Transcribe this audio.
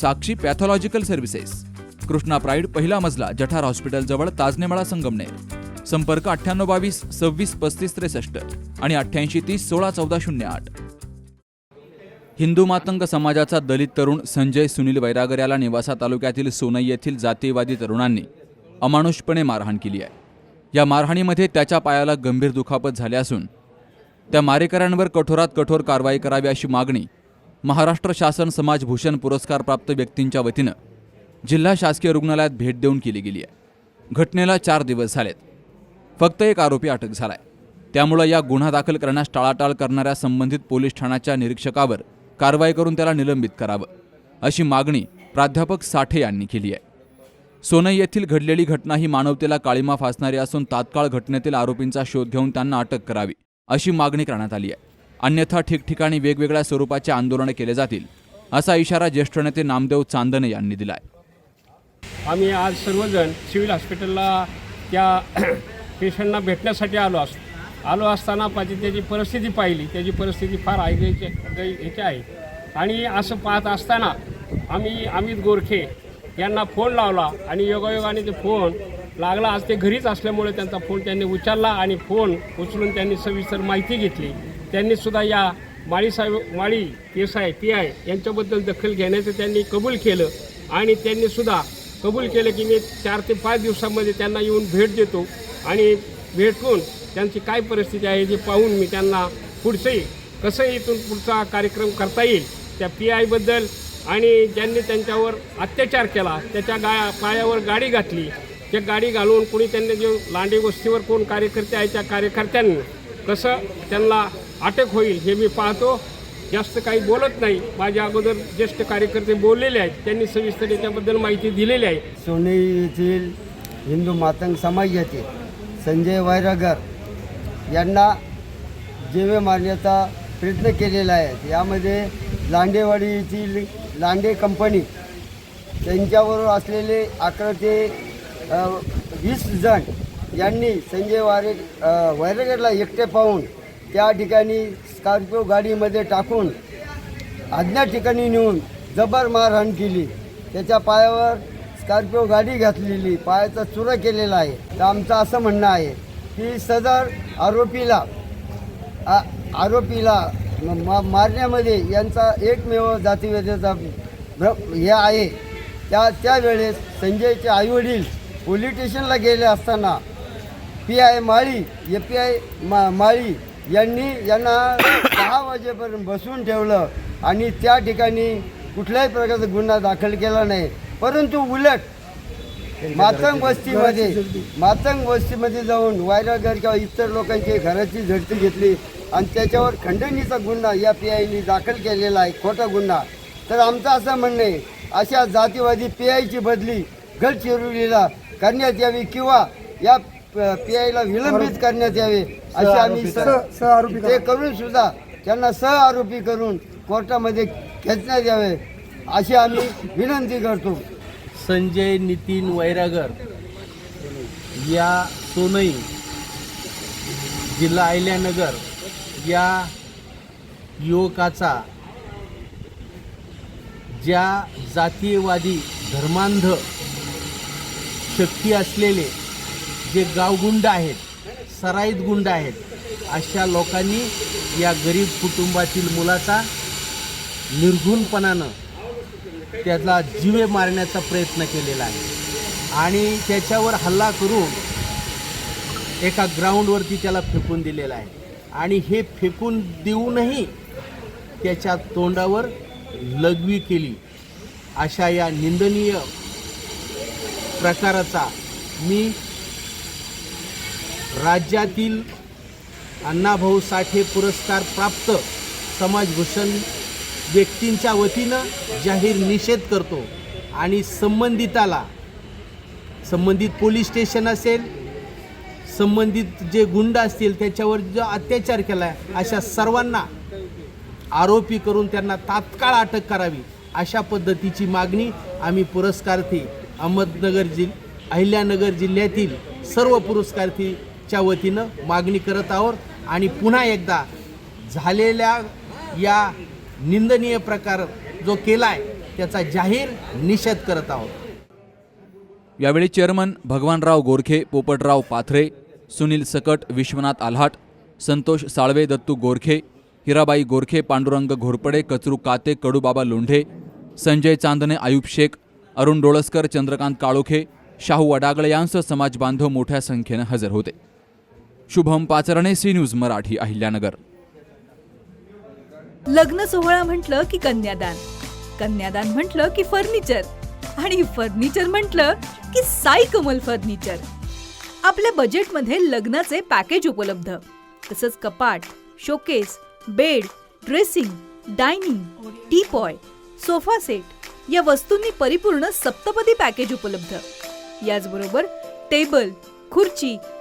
Sakshi pathological services. Krishna pride पहिला मजला जठार हॉस्पिटलजवळ ताजनेमाळा संगमनेर. संपर्क अठ्ठ्याण्णव बावीस सव्वीस पस्तीस त्रेसष्ट आणि अठ्ठ्याऐंशी तीस सोळा चौदा शून्य आठ. हिंदू मातंग समाजाचा दलित तरुण संजय सुनील वैरागर याला निवासा तालुक्यातील सोनई येथील जातीयवादी तरुणांनी अमानुषपणे मारहाण केली आहे. या मारहाणीमध्ये त्याच्या पायाला गंभीर दुखापत झाली असून त्या मारेकऱ्यांवर कठोरात कठोर कारवाई करावी अशी मागणी महाराष्ट्र शासन समाजभूषण पुरस्कारप्राप्त व्यक्तींच्या वतीनं जिल्हा शासकीय रुग्णालयात भेट देऊन केली गेली आहे. घटनेला चार दिवस झालेत. फक्त एक आरोपी अटक झाला आहे त्यामुळं या गुन्हा दाखल करण्यास टाळाटाळ करणाऱ्या संबंधित पोलीस ठाण्याच्या निरीक्षकावर कारवाई करून त्याला निलंबित करावं अशी मागणी प्राध्यापक साठे यांनी केली आहे. सोनई येथील घडलेली घटना ही मानवतेला काळीमा फासणारी असून तात्काळ घटनेतील आरोपींचा शोध घेऊन त्यांना अटक करावी अशी मागणी करण्यात आली आहे. अन्यथा ठिकठिकाणी वेगवेगळ्या स्वरूपाचे आंदोलन केले जातील असा इशारा ज्येष्ठ नेते नामदेव चांदणे यांनी दिलाय. आम्ही आज सर्वजण सिव्हिल हॉस्पिटलला त्या पेशंटना भेटण्यासाठी आलो असतो. आलो असताना पाहिजे त्याची परिस्थिती पाहिली. त्याची परिस्थिती फार ऐकायची ह्याची आहे. आणि असं पाहत असताना आम्ही अमित गोरखे यांना फोन लावला आणि योगायोगाने ते फोन लागला. आज ते घरीच असल्यामुळे त्यांचा फोन त्यांनी उचलला आणि फोन उचलून त्यांनी सविस्तर माहिती घेतली. त्यांनी सुद्धा या माळीसाहेब Mali S I P I यांच्याबद्दल दखल घेण्याचं त्यांनी कबूल केलं आणि त्यांनी सुद्धा कबूल केलं की मी चार ते पाच दिवसामध्ये त्यांना येऊन भेट देतो आणि भेटून त्यांची काय परिस्थिती आहे जे पाहून मी त्यांना पुढचंही कसं इथून पुढचा कार्यक्रम करता येईल त्या पी आयबद्दल आणि ज्यांनी त्यांच्यावर अत्याचार केला त्याच्या गा पायावर गाडी घातली त्या गाडी घालून कोणी त्यांनी जे लांडे गोष्टीवर कोण कार्यकर्ते आहे त्या कार्यकर्त्यांनी कसं त्यांना अटक होईल हे मी पाहतो. जास्त काही बोलत नाही. माझ्या अगोदर ज्येष्ठ कार्यकर्ते बोललेले आहेत. त्यांनी सविस्तर याच्याबद्दल माहिती दिलेली आहे. सोने येथील हिंदू मातंग समाजाचे संजय वैरागर यांना जेवे मारण्याचा प्रयत्न केलेला आहे. यामध्ये लांडेवाडी येथील लांडे कंपनी त्यांच्याबरोबर असलेले अकरा ते वीस जण यांनी संजय वारे अ, वैरागरला एकटे पाहून त्या ठिकाणी स्कॉर्पिओ गाडीमध्ये टाकून अज्ञात ठिकाणी नेऊन जबर मारहाण केली. त्याच्या पायावर स्कॉर्पिओ गाडी घातलेली पायाचा चुरा केलेला आहे. तर आमचं असं म्हणणं आहे की सदर आरोपीला आ- आरोपीला मा- मारण्यामध्ये यांचा एकमेव जातीवेदाचा भ्र हे आहे. त्या त्यावेळेस संजयचे आईवडील पोलीस स्टेशनला गेले असताना P I Mali A P I मा माळी यांनी यांना दहा वाजेपर्यंत बसून ठेवलं आणि त्या ठिकाणी कुठल्याही प्रकारचा गुन्हा दाखल केला नाही. परंतु उलट मातंग वस्तीमध्ये मातंग वस्तीमध्ये जाऊन वायरागर किंवा इतर लोकांची घराची झडती घेतली आणि त्याच्यावर खंडणीचा गुन्हा या पी आयनी दाखल केलेला आहे खोटा गुन्हा. तर आमचं असं म्हणणं आहे अशा जातीवादी पी आयची बदली गडचिरोलीला करण्यात यावी किंवा या पी आयला विलंबित करण्यात यावे असे आम्ही ते करून सुद्धा त्यांना सह आरोपी करून कोर्टामध्ये खेचण्यात यावे अशी आम्ही विनंती करतो. संजय नितीन वैरागर या सोनई जिल्हा अहिल्यानगर या युवकाचा ज्या जातीयवादी धर्मांध शक्ती असलेले जे गावगुंड आहेत सराईत गुंड आहेत अशा लोकांनी या गरीब कुटुंबातील मुलाचा निर्घुणपणानं त्याला जीवे मारण्याचा प्रयत्न केलेला आहे. आणि त्याच्यावर हल्ला करून एका ग्राउंडवरती त्याला फेकून दिलेला आहे. आणि हे फेकून देऊनही त्याच्या तोंडावर लघवी केली. अशा या निंदनीय प्रकाराचा मी राज्यातील अण्णाभाऊ साठे पुरस्कार प्राप्त समाजभूषण व्यक्तींच्या वतीनं जाहीर निषेध करतो आणि संबंधिताला संबंधित पोलीस स्टेशन असेल संबंधित जे गुंड असतील त्याच्यावर जो अत्याचार केला आहे अशा सर्वांना आरोपी करून त्यांना तात्काळ अटक करावी अशा पद्धतीची मागणी आम्ही पुरस्कार्थी अहमदनगर जिल अहिल्यानगर जिल्ह्यातील सर्व च्या वतीनं मागणी करत आहोत आणि पुन्हा एकदा झालेल्या या निंदनीय प्रकार जो केला आहे त्याचा जाहीर निषेध करत आहोत. यावेळी चेअरमन भगवानराव गोरखे पोपटराव पाथरे सुनील सकट विश्वनाथ आल्हाट संतोष साळवे दत्तू गोरखे हिराबाई गोरखे पांडुरंग घोरपडे कचरू काते कडूबाबा लोंढे संजय चांदणे आयुब शेख अरुण डोळसकर चंद्रकांत काळोखे शाहू अडागळे यांसह समाज बांधव मोठ्या संख्येनं हजर होते. Shubham Pacharne C news Marathi Ahilyanagar. लग्न सोहळा म्हटलं की कन्यादान. कन्यादान म्हटलं की फर्निचर. आणि फर्निचर म्हटलं की साई कमल फर्निचर. आपल्या बजेटमध्ये लग्नाचे पॅकेज उपलब्ध. तसंच कपाट showcase bed dressing dining teapoy sofa set या वस्तूंनी परिपूर्ण सप्तपदी पॅकेज उपलब्ध. याचबरोबर टेबल खुर्ची